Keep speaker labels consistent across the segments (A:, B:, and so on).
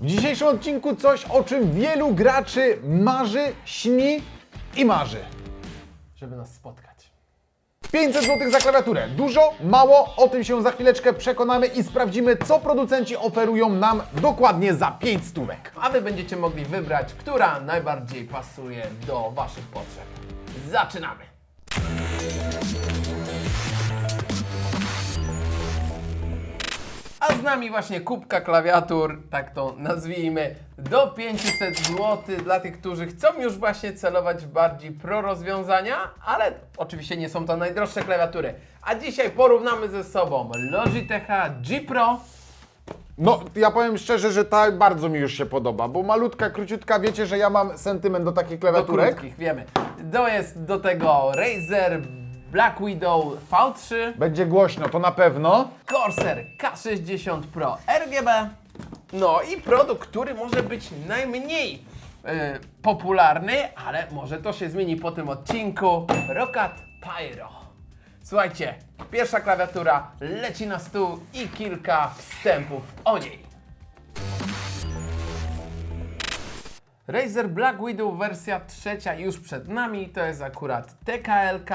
A: W dzisiejszym odcinku coś, o czym wielu graczy marzy, śni i marzy.
B: żeby nas spotkać.
A: 500 zł za klawiaturę. Dużo, mało, o tym się za chwileczkę przekonamy i sprawdzimy, co producenci oferują nam dokładnie za 5 stówek.
B: A Wy będziecie mogli wybrać, która najbardziej pasuje do Waszych potrzeb. Zaczynamy! A z nami właśnie kubka klawiatur, tak to nazwijmy, do 500 zł dla tych, którzy chcą już właśnie celować w bardziej pro rozwiązania, ale oczywiście nie są to najdroższe klawiatury. A dzisiaj porównamy ze sobą Logitecha G Pro
A: No, ja powiem szczerze, że ta bardzo mi już się podoba, bo malutka, króciutka, wiecie, że ja mam sentyment do takich
B: do
A: klawiaturek.
B: krótkich, wiemy. To jest do tego Razer Black Widow V3,
A: Będzie głośno, to na pewno.
B: Corsair K60 Pro RGB, no i produkt, który może być najmniej e, popularny, ale może to się zmieni po tym odcinku, Roccat Pyro. Słuchajcie, pierwsza klawiatura leci na stół i kilka wstępów o niej. Razer Black Widow wersja trzecia już przed nami, to jest akurat TKLK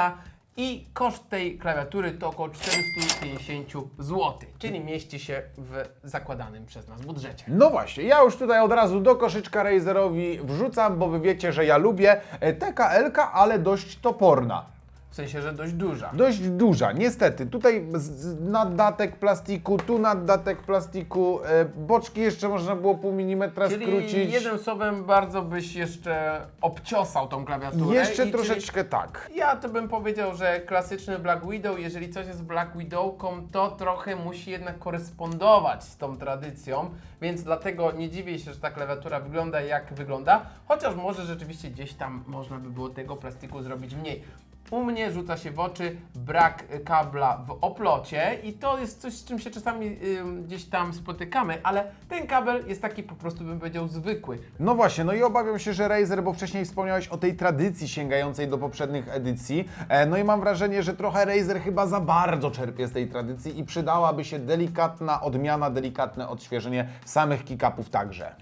B: i koszt tej klawiatury to około 450 zł, czyli mieści się w zakładanym przez nas budżecie.
A: No właśnie, ja już tutaj od razu do koszyczka Razerowi wrzucam, bo wy wiecie, że ja lubię e, TKL, ale dość toporna.
B: W sensie, że dość duża.
A: Dość duża, niestety. Tutaj z- naddatek plastiku, tu naddatek plastiku, e, boczki jeszcze można było pół milimetra
B: Czyli
A: skrócić.
B: jednym słowem bardzo byś jeszcze obciosał tą klawiaturę.
A: Jeszcze
B: i
A: troszeczkę tak.
B: Czyli ja to bym powiedział, że klasyczny Black Widow, jeżeli coś jest Black Widowką, to trochę musi jednak korespondować z tą tradycją, więc dlatego nie dziwię się, że ta klawiatura wygląda jak wygląda, chociaż może rzeczywiście gdzieś tam można by było tego plastiku zrobić mniej. U mnie rzuca się w oczy brak kabla w oplocie i to jest coś, z czym się czasami gdzieś tam spotykamy, ale ten kabel jest taki po prostu bym powiedział zwykły.
A: No właśnie, no i obawiam się, że Razer, bo wcześniej wspomniałeś o tej tradycji sięgającej do poprzednich edycji, e, no i mam wrażenie, że trochę Razer chyba za bardzo czerpie z tej tradycji i przydałaby się delikatna odmiana, delikatne odświeżenie samych kick-upów także.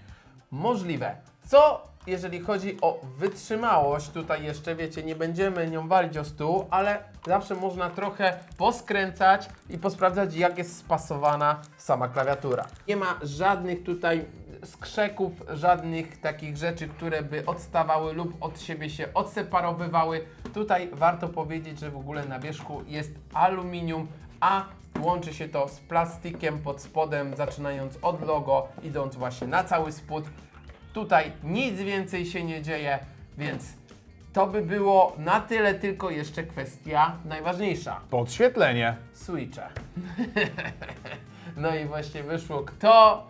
B: Możliwe. Co jeżeli chodzi o wytrzymałość, tutaj jeszcze wiecie, nie będziemy nią walić o stół, ale zawsze można trochę poskręcać i posprawdzać, jak jest spasowana sama klawiatura. Nie ma żadnych tutaj skrzeków, żadnych takich rzeczy, które by odstawały lub od siebie się odseparowywały. Tutaj warto powiedzieć, że w ogóle na wierzchu jest aluminium, a łączy się to z plastikiem pod spodem, zaczynając od logo, idąc właśnie na cały spód. Tutaj nic więcej się nie dzieje, więc to by było na tyle, tylko jeszcze kwestia najważniejsza.
A: Podświetlenie.
B: Switche. no i właśnie wyszło kto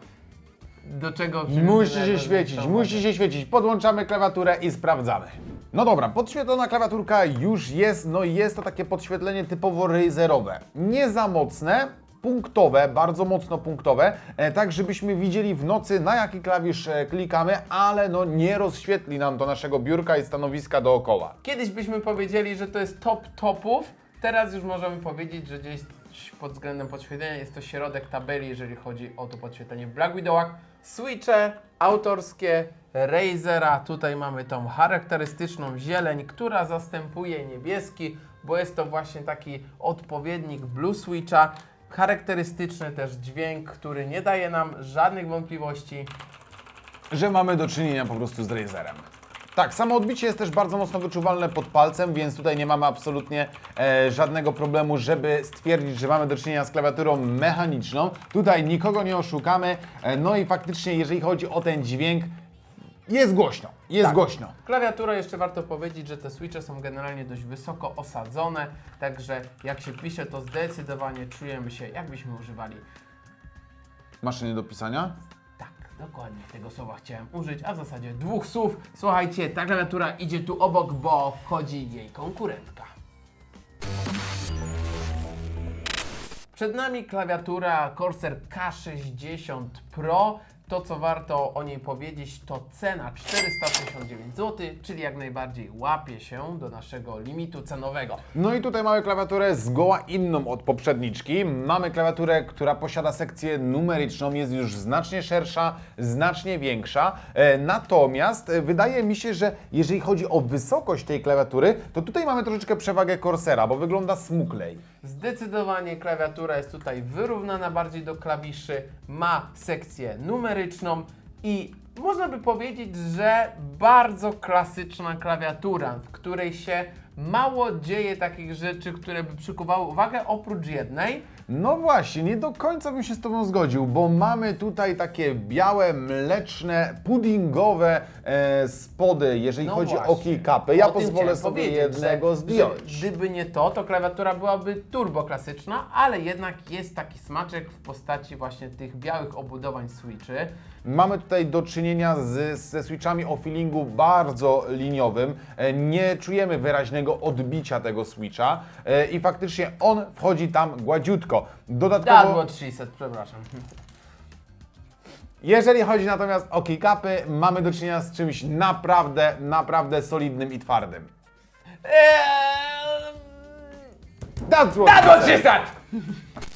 B: do czego
A: Musi się świecić, musi się świecić. Podłączamy klawiaturę i sprawdzamy. No dobra, podświetlona klawiaturka już jest, no i jest to takie podświetlenie typowo razerowe. Nie za mocne, punktowe, bardzo mocno punktowe, e, tak żebyśmy widzieli w nocy na jaki klawisz e, klikamy, ale no nie rozświetli nam to naszego biurka i stanowiska dookoła.
B: Kiedyś byśmy powiedzieli, że to jest top topów, teraz już możemy powiedzieć, że gdzieś pod względem podświetlenia jest to środek tabeli, jeżeli chodzi o to podświetlenie w Black Widowach. Switche autorskie Razera, tutaj mamy tą charakterystyczną zieleń, która zastępuje niebieski, bo jest to właśnie taki odpowiednik Blue Switcha. Charakterystyczny też dźwięk, który nie daje nam żadnych wątpliwości.
A: że mamy do czynienia po prostu z Razerem. Tak, samo odbicie jest też bardzo mocno wyczuwalne pod palcem, więc tutaj nie mamy absolutnie e, żadnego problemu, żeby stwierdzić, że mamy do czynienia z klawiaturą mechaniczną. Tutaj nikogo nie oszukamy, e, no i faktycznie jeżeli chodzi o ten dźwięk, jest głośno, jest
B: Tak.
A: głośno.
B: Klawiatura jeszcze warto powiedzieć, że te switche są generalnie dość wysoko osadzone, także jak się pisze, to zdecydowanie czujemy się, jakbyśmy używali.
A: Maszyny do pisania?
B: Tak, dokładnie tego słowa chciałem użyć, a w zasadzie dwóch słów. Słuchajcie, ta klawiatura idzie tu obok, bo wchodzi jej konkurentka. Przed nami klawiatura Corsair K60 Pro. To co warto o niej powiedzieć, to cena 469 zł, czyli jak najbardziej łapie się do naszego limitu cenowego.
A: No i tutaj mamy klawiaturę zgoła inną od poprzedniczki. Mamy klawiaturę, która posiada sekcję numeryczną, jest już znacznie szersza, znacznie większa. E, natomiast e, wydaje mi się, że jeżeli chodzi o wysokość tej klawiatury, to tutaj mamy troszeczkę przewagę Corsera, bo wygląda smuklej.
B: Zdecydowanie klawiatura jest tutaj wyrównana bardziej do klawiszy, ma sekcję numeryczną i można by powiedzieć, że bardzo klasyczna klawiatura, w której się mało dzieje takich rzeczy, które by przykuwały uwagę, oprócz jednej.
A: No właśnie, nie do końca bym się z Tobą zgodził, bo mamy tutaj takie białe, mleczne, puddingowe e, spody, jeżeli
B: No
A: chodzi o
B: właśnie.
A: keycapy. Ja
B: O tym
A: pozwolę
B: chciałem
A: sobie
B: powiedzieć,
A: jednego
B: że,
A: zdjąć.
B: Że gdyby nie to, to klawiatura byłaby turbo klasyczna, ale jednak jest taki smaczek w postaci właśnie tych białych obudowań switchy.
A: Mamy tutaj do czynienia z, ze switchami o feelingu bardzo liniowym. E, Nie czujemy wyraźnego odbicia tego switcha e, i faktycznie on wchodzi tam gładziutko. Dodatkowo,
B: Dadło 300, przepraszam.
A: jeżeli chodzi natomiast o keycapy, mamy do czynienia z czymś naprawdę, naprawdę solidnym i twardym.
B: Eee, Dadło
A: said.
B: 300!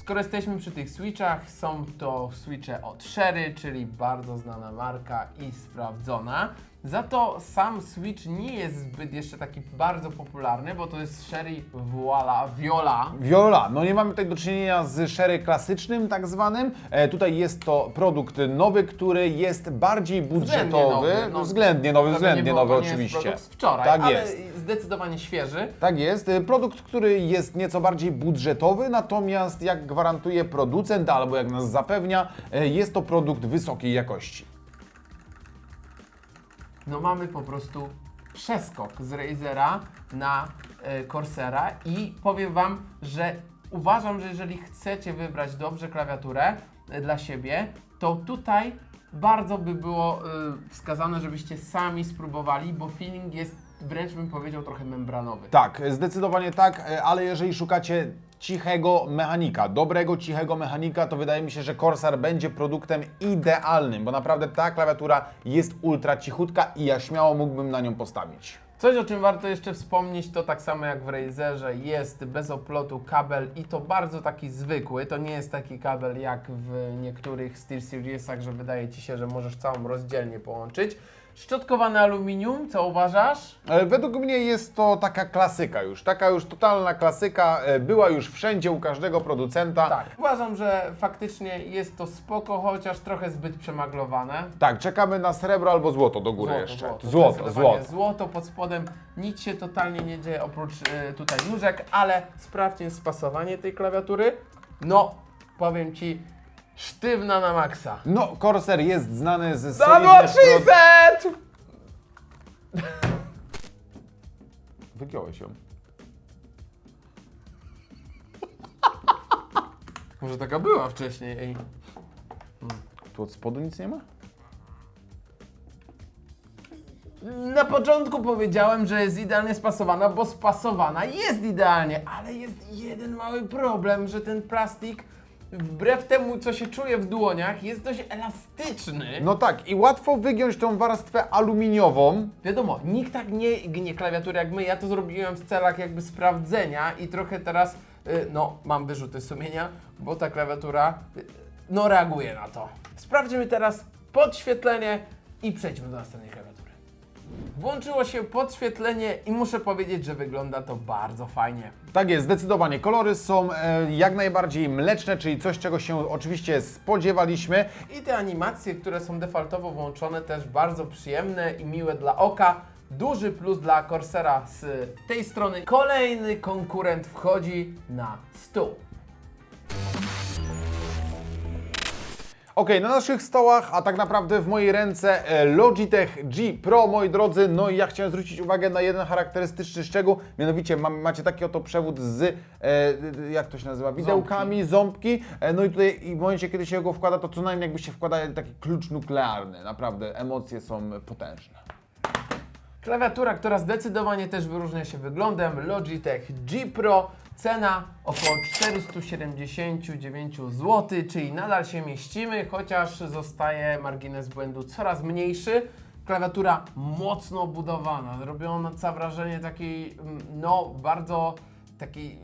B: Skoro jesteśmy przy tych switchach, są to switche od Sherry, czyli bardzo znana marka i sprawdzona. Za to sam Switch nie jest zbyt jeszcze taki bardzo popularny, bo to jest Sherry Voila Viola.
A: Viola, no nie mamy tutaj do czynienia z sherry klasycznym tak zwanym. E, tutaj jest to produkt nowy, który jest bardziej budżetowy.
B: nowy, no.
A: względnie nowy,
B: Żeby
A: względnie
B: nie było,
A: nowy
B: to nie jest
A: oczywiście.
B: produkt z wczoraj,
A: tak
B: ale
A: jest.
B: zdecydowanie świeży.
A: Tak jest. E, Produkt, który jest nieco bardziej budżetowy, natomiast jak gwarantuje producent albo jak nas zapewnia, e, jest to produkt wysokiej jakości.
B: No mamy po prostu przeskok z Razera na e, Corsera i powiem Wam, że uważam, że jeżeli chcecie wybrać dobrze klawiaturę e, dla siebie, to tutaj bardzo by było e, wskazane, żebyście sami spróbowali, bo feeling jest wręcz bym powiedział trochę membranowy.
A: Tak, zdecydowanie tak, ale jeżeli szukacie cichego mechanika, dobrego cichego mechanika, to wydaje mi się, że Corsair będzie produktem idealnym, bo naprawdę ta klawiatura jest ultra cichutka i ja śmiało mógłbym na nią postawić.
B: Coś, o czym warto jeszcze wspomnieć, to tak samo jak w Razerze jest bez oplotu kabel i to bardzo taki zwykły. To nie jest taki kabel jak w niektórych SteelSeriesach, że wydaje Ci się, że możesz całą rozdzielnie połączyć. Szczotkowane aluminium, co uważasz?
A: E, Według mnie jest to taka klasyka już, taka już totalna klasyka, e, była już wszędzie u każdego producenta.
B: Tak. Uważam, że faktycznie jest to spoko, chociaż trochę zbyt przemaglowane.
A: Tak, czekamy na srebro albo złoto do góry jeszcze.
B: Złoto,
A: Złoto,
B: zdecydowanie
A: złoto.
B: złoto pod spodem. Nic się totalnie nie dzieje oprócz e, tutaj nóżek, ale sprawdźcie spasowanie tej klawiatury. No, powiem Ci, sztywna na maksa.
A: No, Corsair jest znany z
B: Zadło
A: solidnych
B: 300!
A: Wygiąłeś ją.
B: Może taka była wcześniej, ej.
A: Tu od spodu nic nie ma?
B: Na początku powiedziałem, że jest idealnie spasowana, bo spasowana jest idealnie, ale jest jeden mały problem, że ten plastik, wbrew temu, co się czuje w dłoniach, jest dość elastyczny.
A: No tak, i łatwo wygiąć tą warstwę aluminiową.
B: Wiadomo, nikt tak nie gnie klawiatury jak my. Ja to zrobiłem w celach jakby sprawdzenia i trochę teraz, y, no, mam wyrzuty sumienia, bo ta klawiatura, y, no, reaguje na to. Sprawdźmy teraz podświetlenie i przejdźmy do następnej klawiatury. Włączyło się podświetlenie i muszę powiedzieć, że wygląda to bardzo fajnie.
A: Tak jest, zdecydowanie. Kolory są e, jak najbardziej mleczne, czyli coś, czego się oczywiście spodziewaliśmy.
B: I te animacje, które są defaultowo włączone, też bardzo przyjemne i miłe dla oka. Duży plus dla Corsera z tej strony. Kolejny konkurent wchodzi na stół.
A: Ok, na naszych stołach, a tak naprawdę w mojej ręce e, Logitech G Pro, moi drodzy. No i ja chciałem zwrócić uwagę na jeden charakterystyczny szczegół, mianowicie mam, macie taki oto przewód z, e, jak to się nazywa, widełkami, ząbki. E, no i tutaj i w momencie, kiedy się go wkłada, to co najmniej jakbyście wkładali taki klucz nuklearny. Naprawdę, emocje są potężne.
B: Klawiatura, która zdecydowanie też wyróżnia się wyglądem, Logitech G Pro. Cena około 479 zł, czyli nadal się mieścimy, chociaż zostaje margines błędu coraz mniejszy. Klawiatura mocno obudowana, robiąca wrażenie takiej, mm, no bardzo takiej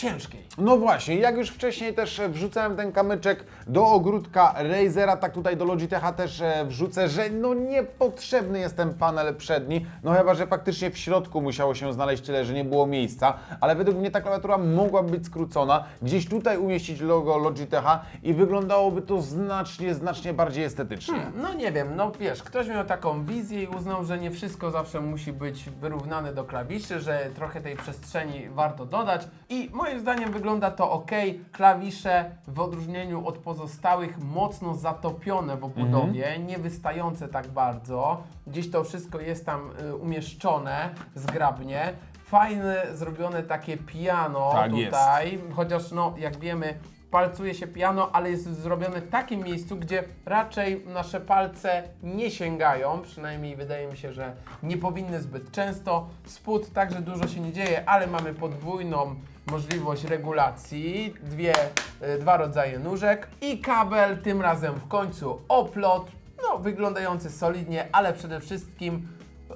B: ciężkiej.
A: No właśnie, jak już wcześniej też e, wrzucałem ten kamyczek do ogródka Razera, tak tutaj do Logitecha też e, wrzucę, że no niepotrzebny jest ten panel przedni, no chyba, że faktycznie w środku musiało się znaleźć tyle, że nie było miejsca, ale według mnie ta klawiatura mogłaby być skrócona, gdzieś tutaj umieścić logo Logitecha i wyglądałoby to znacznie, znacznie bardziej estetycznie.
B: No nie wiem, no wiesz, ktoś miał taką wizję i uznał, że nie wszystko zawsze musi być wyrównane do klawiszy, że trochę tej przestrzeni warto dodać i moim zdaniem wygląda to ok. Klawisze w odróżnieniu od pozostałych mocno zatopione w obudowie, nie wystające tak bardzo. Gdzieś to wszystko jest tam y, umieszczone zgrabnie. Fajne, zrobione takie piano
A: Tak jest.
B: tutaj, chociaż no jak wiemy palcuje się piano, ale jest zrobione w takim miejscu, gdzie raczej nasze palce nie sięgają, przynajmniej wydaje mi się, że nie powinny zbyt często. Spód także dużo się nie dzieje, ale mamy podwójną możliwość regulacji, dwie, y, dwa rodzaje nóżek i kabel, tym razem w końcu oplot, no wyglądający solidnie, ale przede wszystkim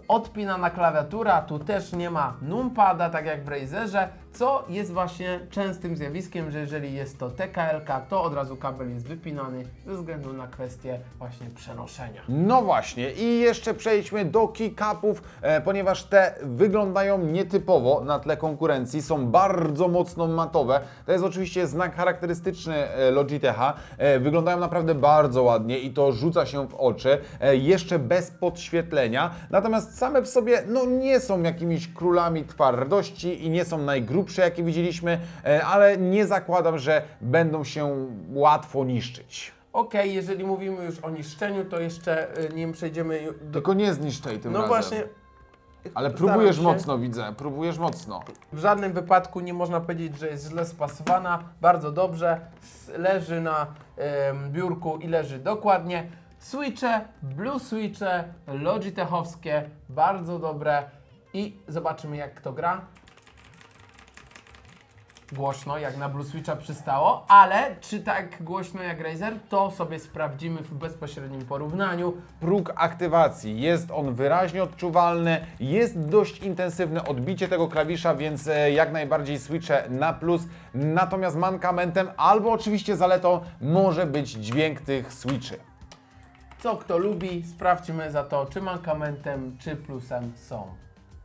B: odpinana klawiatura, tu też nie ma numpada, tak jak w Razerze, co jest właśnie częstym zjawiskiem, że jeżeli jest to TKL-ka, to od razu kabel jest wypinany ze względu na kwestię właśnie przenoszenia.
A: No właśnie, i jeszcze przejdźmy do keycapów, e, ponieważ te wyglądają nietypowo na tle konkurencji, są bardzo mocno matowe. To jest oczywiście znak charakterystyczny e, Logitecha. E, wyglądają naprawdę bardzo ładnie i to rzuca się w oczy, e, jeszcze bez podświetlenia. Natomiast same w sobie no, nie są jakimiś królami twardości i nie są najgrubsze, jakie widzieliśmy, e, ale nie zakładam, że będą się łatwo niszczyć.
B: Okej, jeżeli mówimy już o niszczeniu, to jeszcze y, nim przejdziemy do...
A: Tylko nie zniszczaj tym
B: No
A: razem.
B: właśnie,
A: Ale próbujesz mocno, widzę, próbujesz mocno.
B: W żadnym wypadku nie można powiedzieć, że jest źle spasowana. Bardzo dobrze. Leży na em, biurku i leży dokładnie. Switche, blue switche, logitechowskie, bardzo dobre. I zobaczymy jak to gra. Głośno, jak na blue switcha przystało, ale czy tak głośno jak Razer, to sobie sprawdzimy w bezpośrednim porównaniu.
A: Próg aktywacji, jest on wyraźnie odczuwalny, jest dość intensywne odbicie tego klawisza, więc e, jak najbardziej switche na plus. Natomiast mankamentem albo oczywiście zaletą może być dźwięk tych switchy.
B: Co kto lubi, sprawdźmy za to, czy mankamentem, czy plusem są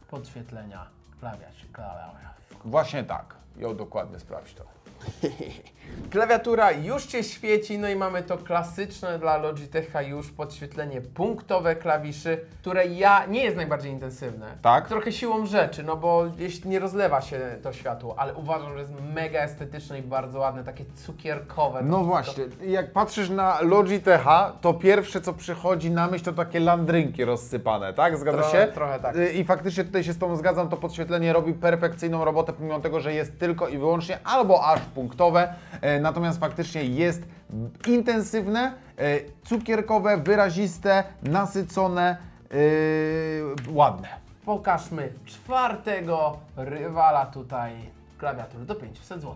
B: podświetlenia klawiatur. klawiatur.
A: Właśnie tak. Jo, dokładnie sprawdź to.
B: Klawiatura już się świeci, no i mamy to klasyczne dla Logitecha już podświetlenie punktowe klawiszy, które ja nie jest najbardziej intensywne.
A: Tak?
B: Trochę siłą rzeczy, no bo jeśli nie rozlewa się to światło, ale uważam, że jest mega estetyczne i bardzo ładne, takie cukierkowe.
A: No właśnie, jak patrzysz na Logitecha, to pierwsze co przychodzi na myśl to takie landrynki rozsypane, tak? Zgadza
B: Trochę-
A: się?
B: trochę tak.
A: Y, I faktycznie tutaj się z Tobą zgadzam, to podświetlenie robi perfekcyjną robotę, pomimo tego, że jest tylko i wyłącznie albo aż punktowe, natomiast faktycznie jest intensywne, e, cukierkowe, wyraziste, nasycone, e, ładne.
B: Pokażmy czwartego rywala tutaj klawiatury do 500 zł.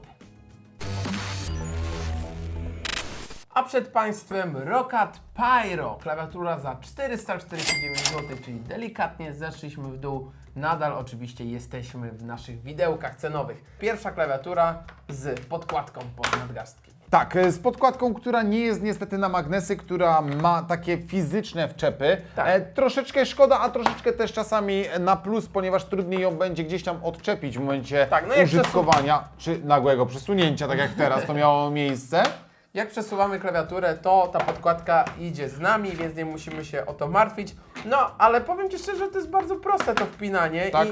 B: A przed Państwem Roccat Pyro, klawiatura za 449 zł, czyli delikatnie zeszliśmy w dół. Nadal oczywiście jesteśmy w naszych widełkach cenowych. Pierwsza klawiatura z podkładką pod nadgarstki.
A: Tak, e, z podkładką, która nie jest niestety na magnesy, która ma takie fizyczne wczepy.
B: Tak.
A: E, troszeczkę szkoda, a troszeczkę też czasami na plus, ponieważ trudniej ją będzie gdzieś tam odczepić w momencie
B: Tak, no
A: użytkowania czy nagłego przesunięcia, tak jak teraz to miało miejsce.
B: Jak przesuwamy klawiaturę, to ta podkładka idzie z nami, więc nie musimy się o to martwić. No, ale powiem Ci szczerze, to jest bardzo proste to wpinanie
A: Tak.
B: i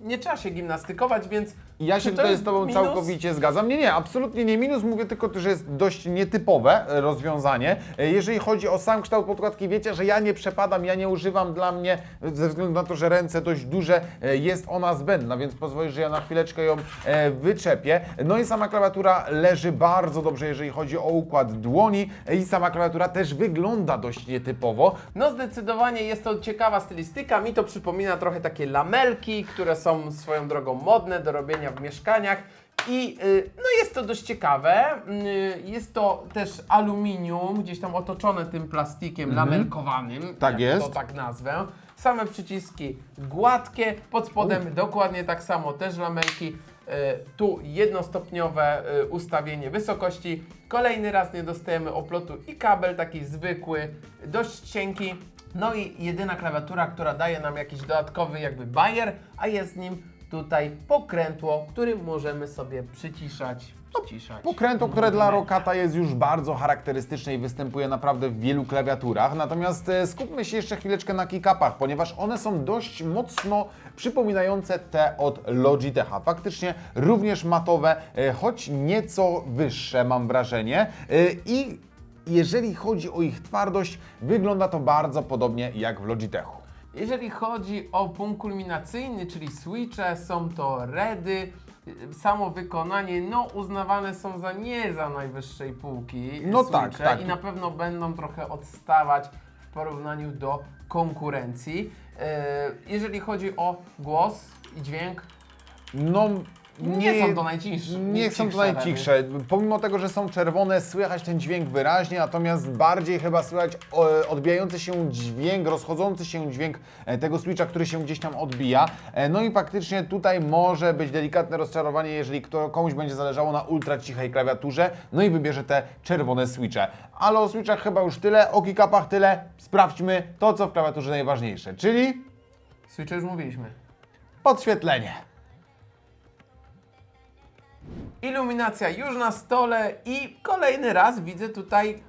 B: nie trzeba się gimnastykować, więc
A: I Ja się
B: to
A: tutaj z Tobą
B: minus?
A: całkowicie zgadzam. Nie, nie, absolutnie nie minus. Mówię tylko, że jest dość nietypowe e, rozwiązanie. E, Jeżeli chodzi o sam kształt podkładki, wiecie, że ja nie przepadam, ja nie używam dla mnie, ze względu na to, że ręce dość duże, e, jest ona zbędna, więc pozwolisz, że ja na chwileczkę ją wyczepię. No i sama klawiatura leży bardzo dobrze, jeżeli chodzi o układ dłoni i sama klawiatura też wygląda dość nietypowo.
B: No zdecydowanie jest to ciekawa stylistyka. Mi to przypomina trochę takie lamelki, które są swoją drogą modne do robienia używania w mieszkaniach. I y, no jest to dość ciekawe. Y, jest to też aluminium, gdzieś tam otoczone tym plastikiem lamelkowanym.
A: Mhm. Tak
B: jak
A: jest.
B: To tak nazwę. Same przyciski gładkie, pod spodem dokładnie tak samo, też lamelki. Y, tu jednostopniowe ustawienie wysokości. Kolejny raz nie dostajemy oplotu i kabel taki zwykły, dość cienki. No i jedyna klawiatura, która daje nam jakiś dodatkowy jakby bajer, a jest nim tutaj pokrętło, którym możemy sobie przyciszać, przyciszać.
A: Pokrętło, które dla. Rokata jest już bardzo charakterystyczne i występuje naprawdę w wielu klawiaturach. Natomiast e, skupmy się jeszcze chwileczkę na kickupach, ponieważ one są dość mocno przypominające te od Logitecha. Faktycznie również matowe, e, choć nieco wyższe mam wrażenie. E, I jeżeli chodzi o ich twardość, wygląda to bardzo podobnie jak w Logitechu.
B: Jeżeli chodzi o punkt kulminacyjny, czyli switche, są to redy. Samo wykonanie, no uznawane są za nie za najwyższej półki.
A: No tak, tak.
B: I na pewno będą trochę odstawać w porównaniu do konkurencji. E, Jeżeli chodzi o głos i dźwięk,
A: No,
B: nie, są to najcichsze.
A: Nie są to najcichsze. Pomimo tego, że są czerwone, słychać ten dźwięk wyraźnie, natomiast bardziej chyba słychać odbijający się dźwięk, rozchodzący się dźwięk e, tego switcha, który się gdzieś tam odbija. E, No i faktycznie tutaj może być delikatne rozczarowanie, jeżeli kto, komuś będzie zależało na ultra cichej klawiaturze, no i wybierze te czerwone switche. Ale o switchach chyba już tyle, o kickupach tyle. Sprawdźmy to, co w klawiaturze najważniejsze, czyli
B: Switche już mówiliśmy.
A: podświetlenie.
B: Iluminacja już na stole i kolejny raz widzę tutaj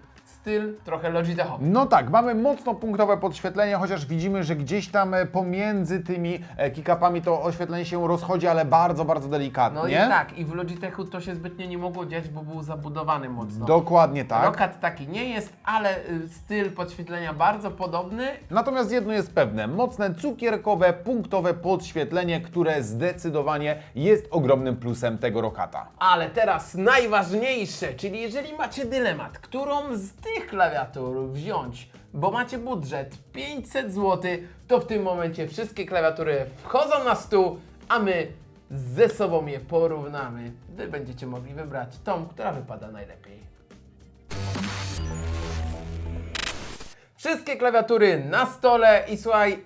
B: styl trochę Logitechowy.
A: No tak, mamy mocno punktowe podświetlenie, chociaż widzimy, że gdzieś tam e, pomiędzy tymi e, kickupami to oświetlenie się rozchodzi, ale bardzo, bardzo delikatnie.
B: No i tak, i w Logitechu to się zbytnio nie mogło dziać, bo był zabudowany mocno.
A: Dokładnie tak.
B: Rokat taki nie jest, ale y, styl podświetlenia bardzo podobny.
A: Natomiast jedno jest pewne, mocne cukierkowe, punktowe podświetlenie, które zdecydowanie jest ogromnym plusem tego Rokata.
B: Ale teraz najważniejsze, czyli jeżeli macie dylemat, którą z tych klawiatur wziąć, bo macie budżet 500 zł, to w tym momencie wszystkie klawiatury wchodzą na stół, a my ze sobą je porównamy. Wy będziecie mogli wybrać tą, która wypada najlepiej. Wszystkie klawiatury na stole i słuchaj,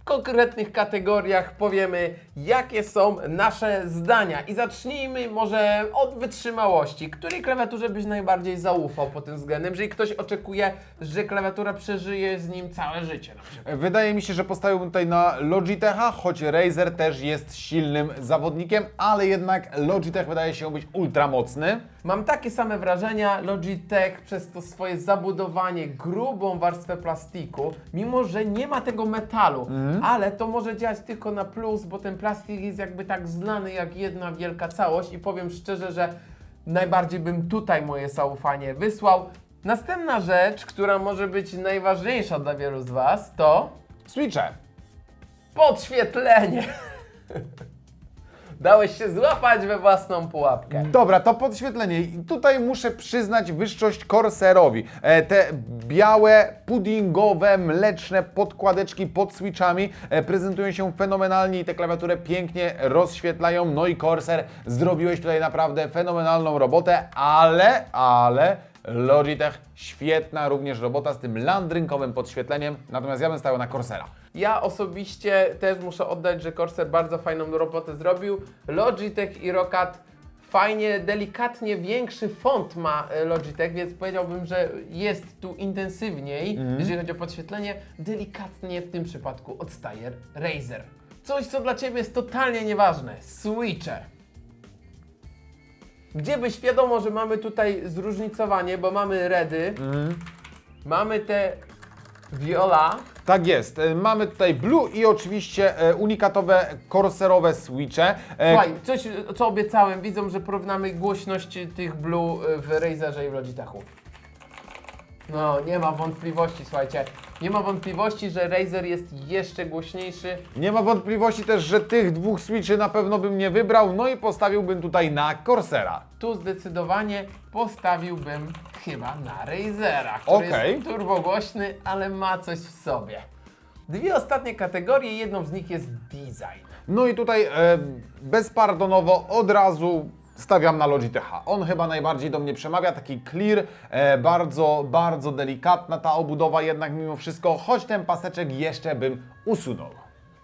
B: w konkretnych kategoriach powiemy, jakie są nasze zdania. I zacznijmy może od wytrzymałości. Której klawiaturze byś najbardziej zaufał pod tym względem, jeżeli ktoś oczekuje, że klawiatura przeżyje z nim całe życie na przykład.
A: Wydaje mi się, że postawiłbym tutaj na Logitecha, choć Razer też jest silnym zawodnikiem, ale jednak Logitech wydaje się być ultra mocny.
B: Mam takie same wrażenia, Logitech przez to swoje zabudowanie, grubą warstwę plastiku, mimo że nie ma tego metalu, ale to może działać tylko na plus, bo ten plastik jest jakby tak znany jak jedna wielka całość i powiem szczerze, że najbardziej bym tutaj moje zaufanie wysłał. Następna rzecz, która może być najważniejsza dla wielu z Was, to
A: Switche.
B: podświetlenie. Dałeś się złapać we własną pułapkę.
A: Dobra, to podświetlenie. Tutaj muszę przyznać wyższość Corserowi. E, te białe, puddingowe, mleczne podkładeczki pod switchami e, prezentują się fenomenalnie i tę klawiaturę pięknie rozświetlają. No i Corsair, zrobiłeś tutaj naprawdę fenomenalną robotę, ale, ale Logitech, świetna również robota z tym landrynkowym podświetleniem. Natomiast ja bym stawiał na Corsera.
B: Ja osobiście też muszę oddać, że Corsair bardzo fajną robotę zrobił. Logitech i Rokat fajnie, delikatnie większy font ma e, Logitech, więc powiedziałbym, że jest tu intensywniej, jeżeli chodzi o podświetlenie. Delikatnie w tym przypadku odstaje Razer. Coś, co dla Ciebie jest totalnie nieważne. Switche. Gdzie byś wiadomo, że mamy tutaj zróżnicowanie, bo mamy redy, mamy te viola,
A: Tak jest. E, Mamy tutaj Blue i oczywiście e, unikatowe Corserowe switche. E,
B: Słuchaj, coś co obiecałem, widzą, że porównamy głośność tych Blue w Razerze i w Logitechu. No, nie ma wątpliwości, słuchajcie. Nie ma wątpliwości, że Razer jest jeszcze głośniejszy.
A: Nie ma wątpliwości też, że tych dwóch switchy na pewno bym nie wybrał, no i postawiłbym tutaj na Corsera.
B: Tu zdecydowanie postawiłbym chyba na Razera, który
A: Okej.
B: jest turbogłośny, ale ma coś w sobie. Dwie ostatnie kategorie, jedną z nich jest design.
A: No i tutaj e, bezpardonowo od razu stawiam na Logitecha. On chyba najbardziej do mnie przemawia, taki clear, e, bardzo, bardzo delikatna ta obudowa jednak mimo wszystko, choć ten paseczek jeszcze bym usunął.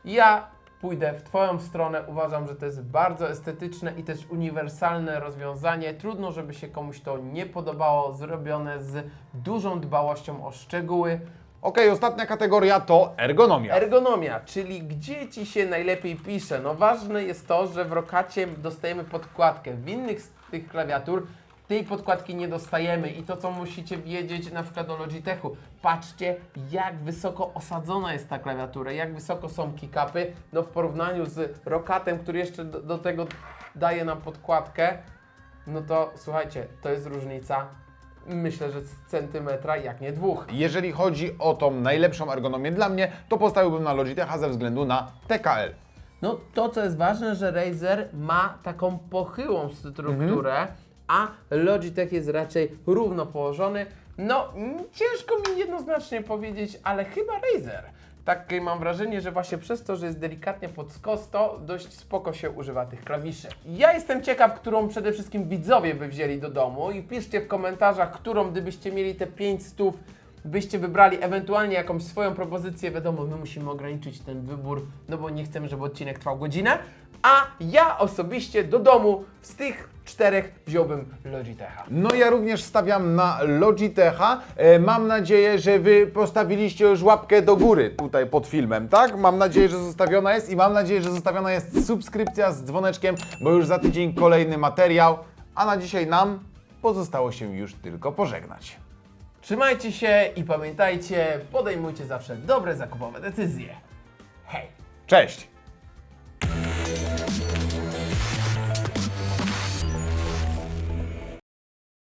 B: Ja pójdę w Twoją stronę. Uważam, że to jest bardzo estetyczne i też uniwersalne rozwiązanie. Trudno, żeby się komuś to nie podobało. Zrobione z dużą dbałością o szczegóły.
A: Ok, ostatnia kategoria to ergonomia.
B: Ergonomia, czyli gdzie Ci się najlepiej pisze. No ważne jest to, że w Rokacie dostajemy podkładkę. W innych z tych klawiatur tej podkładki nie dostajemy i to, co musicie wiedzieć na przykład o Logitechu, patrzcie, jak wysoko osadzona jest ta klawiatura, jak wysoko są kickupy, no w porównaniu z Rokatem, który jeszcze do, do tego daje nam podkładkę, no to słuchajcie, to jest różnica, myślę, że z centymetra, jak nie dwóch.
A: Jeżeli chodzi o tą najlepszą ergonomię dla mnie, to postawiłbym na Logitecha ze względu na TKL.
B: No to, co jest ważne, że Razer ma taką pochyłą strukturę, a Logitech jest raczej równo położony. No, mm, ciężko mi jednoznacznie powiedzieć, ale chyba Razer. Takie mam wrażenie, że właśnie przez to, że jest delikatnie pod skosto, dość spoko się używa tych klawiszy. Ja jestem ciekaw, którą przede wszystkim widzowie by wzięli do domu i piszcie w komentarzach, którą gdybyście mieli te 5 stów byście wybrali ewentualnie jakąś swoją propozycję, wiadomo, my musimy ograniczyć ten wybór, no bo nie chcemy, żeby odcinek trwał godzinę, a ja osobiście do domu z tych czterech wziąłbym Logitecha.
A: No ja również stawiam na Logitecha. E, mam nadzieję, że Wy postawiliście już łapkę do góry tutaj pod filmem, tak? Mam nadzieję, że zostawiona jest i mam nadzieję, że zostawiona jest subskrypcja z dzwoneczkiem, bo już za tydzień kolejny materiał, a na dzisiaj nam pozostało się już tylko pożegnać.
B: Trzymajcie się i pamiętajcie, podejmujcie zawsze dobre zakupowe decyzje. Hej!
A: Cześć!